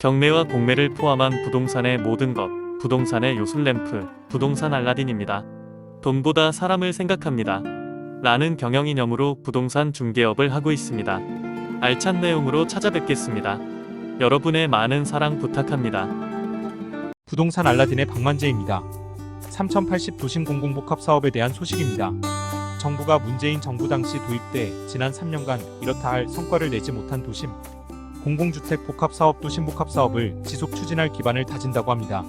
경매와 공매를 포함한 부동산의 모든 것, 부동산의 요술램프, 부동산 알라딘입니다. 돈보다 사람을 생각합니다. 라는 경영이념으로 부동산 중개업을 하고 있습니다. 알찬 내용으로 찾아뵙겠습니다. 여러분의 많은 사랑 부탁합니다. 부동산 알라딘의 박만재입니다. 3080 도심 공공복합 사업에 대한 소식입니다. 정부가 문재인 정부 당시 도입 때 지난 3년간 이렇다 할 성과를 내지 못한 도심 공공주택 복합 사업 도심 복합 사업을 지속 추진할 기반을 다진다고 합니다.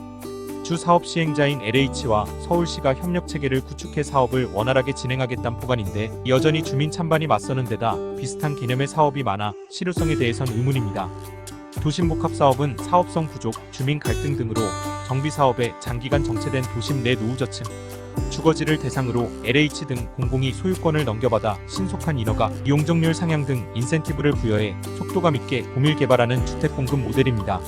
주 사업 시행자인 LH와 서울시가 협력 체계를 구축해 사업을 원활하게 진행하겠다는 포관인데 여전히 주민 찬반이 맞서는 데다 비슷한 개념의 사업이 많아 실효성에 대해선 의문입니다. 도심복합 사업은 사업성 부족, 주민 갈등 등으로 정비 사업에 장기간 정체된 도심 내 노후저층, 주거지를 대상으로 LH 등 공공이 소유권을 넘겨받아 신속한 인허가, 이용적률 상향 등 인센티브를 부여해 속도감 있게 공밀 개발하는 주택 공급 모델입니다.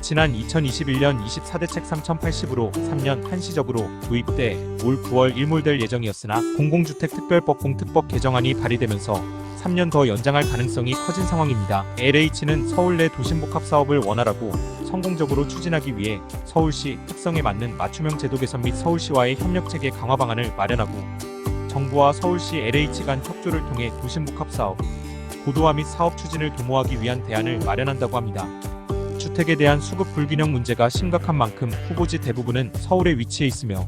지난 2021년 24대책 3080으로 3년 한시적으로 도입돼 올 9월 일몰될 예정이었으나 공공주택특별법 공특법 개정안이 발의되면서 3년 더 연장할 가능성이 커진 상황입니다. LH는 서울 내 도심복합 사업을 원활하고 성공적으로 추진하기 위해 서울시 특성에 맞는 맞춤형 제도 개선 및 서울시와의 협력 체계 강화 방안을 마련하고 정부와 서울시 LH 간 협조를 통해 도심복합 사업 고도화 및 사업 추진을 도모하기 위한 대안을 마련한다고 합니다. 주택에 대한 수급 불균형 문제가 심각한 만큼 후보지 대부분은 서울에 위치해 있으며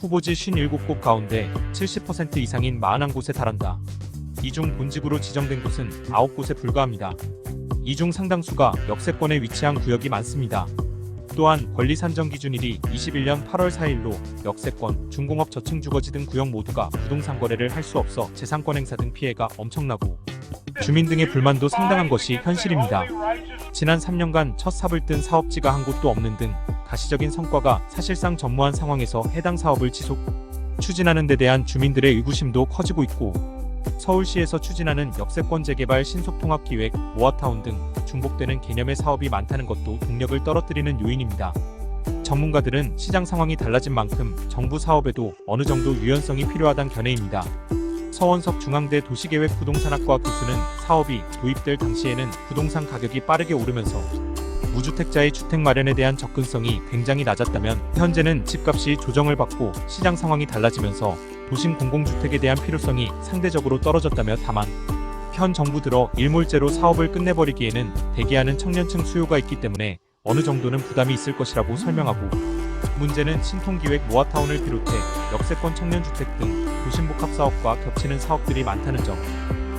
후보지 57곳 가운데 70% 이상인 41곳에 달한다. 이 중 본직으로 지정된 곳은 9곳에 불과합니다. 이 중 상당수가 역세권에 위치한 구역이 많습니다. 또한 권리 산정 기준일이 21년 8월 4일로 역세권, 중공업 저층 주거지 등 구역 모두가 부동산 거래를 할 수 없어 재산권 행사 등 피해가 엄청나고 주민 등의 불만도 상당한 것이 현실입니다. 지난 3년간 첫 삽을 뜬 사업지가 한 곳도 없는 등 가시적인 성과가 사실상 전무한 상황에서 해당 사업을 지속 추진하는 데 대한 주민들의 의구심도 커지고 있고 서울시에서 추진하는 역세권 재개발 신속통합기획, 모아타운 등 중복되는 개념의 사업이 많다는 것도 동력을 떨어뜨리는 요인입니다. 전문가들은 시장 상황이 달라진 만큼 정부 사업에도 어느 정도 유연성이 필요하단 견해입니다. 서원석 중앙대 도시계획 부동산학과 교수는 사업이 도입될 당시에는 부동산 가격이 빠르게 오르면서 무주택자의 주택 마련에 대한 접근성이 굉장히 낮았다면 현재는 집값이 조정을 받고 시장 상황이 달라지면서 도심 공공주택에 대한 필요성이 상대적으로 떨어졌다며 다만 현 정부 들어 일몰제로 사업을 끝내버리기에는 대기하는 청년층 수요가 있기 때문에 어느 정도는 부담이 있을 것이라고 설명하고 문제는 신통기획 모아타운을 비롯해 역세권 청년주택 등 도심복합 사업과 겹치는 사업들이 많다는 점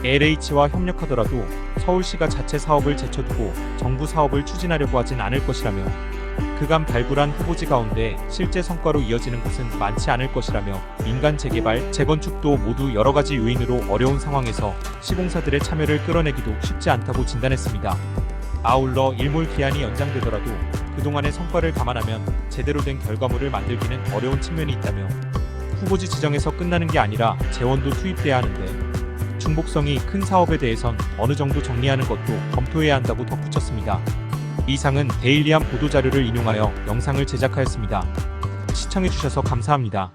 LH와 협력하더라도 서울시가 자체 사업을 제쳐두고 정부 사업을 추진하려고 하진 않을 것이라며 그간 발굴한 후보지 가운데 실제 성과로 이어지는 곳은 많지 않을 것이라며 민간 재개발, 재건축도 모두 여러 가지 요인으로 어려운 상황에서 시공사들의 참여를 끌어내기도 쉽지 않다고 진단했습니다. 아울러 일몰 기한이 연장되더라도 그동안의 성과를 감안하면 제대로 된 결과물을 만들기는 어려운 측면이 있다며 후보지 지정에서 끝나는 게 아니라 재원도 투입돼야 하는데 중복성이 큰 사업에 대해선 어느 정도 정리하는 것도 검토해야 한다고 덧붙였습니다. 이 상은 데일리한 보도자료를 인용하여 영상을 제작하였습니다. 시청해주셔서 감사합니다.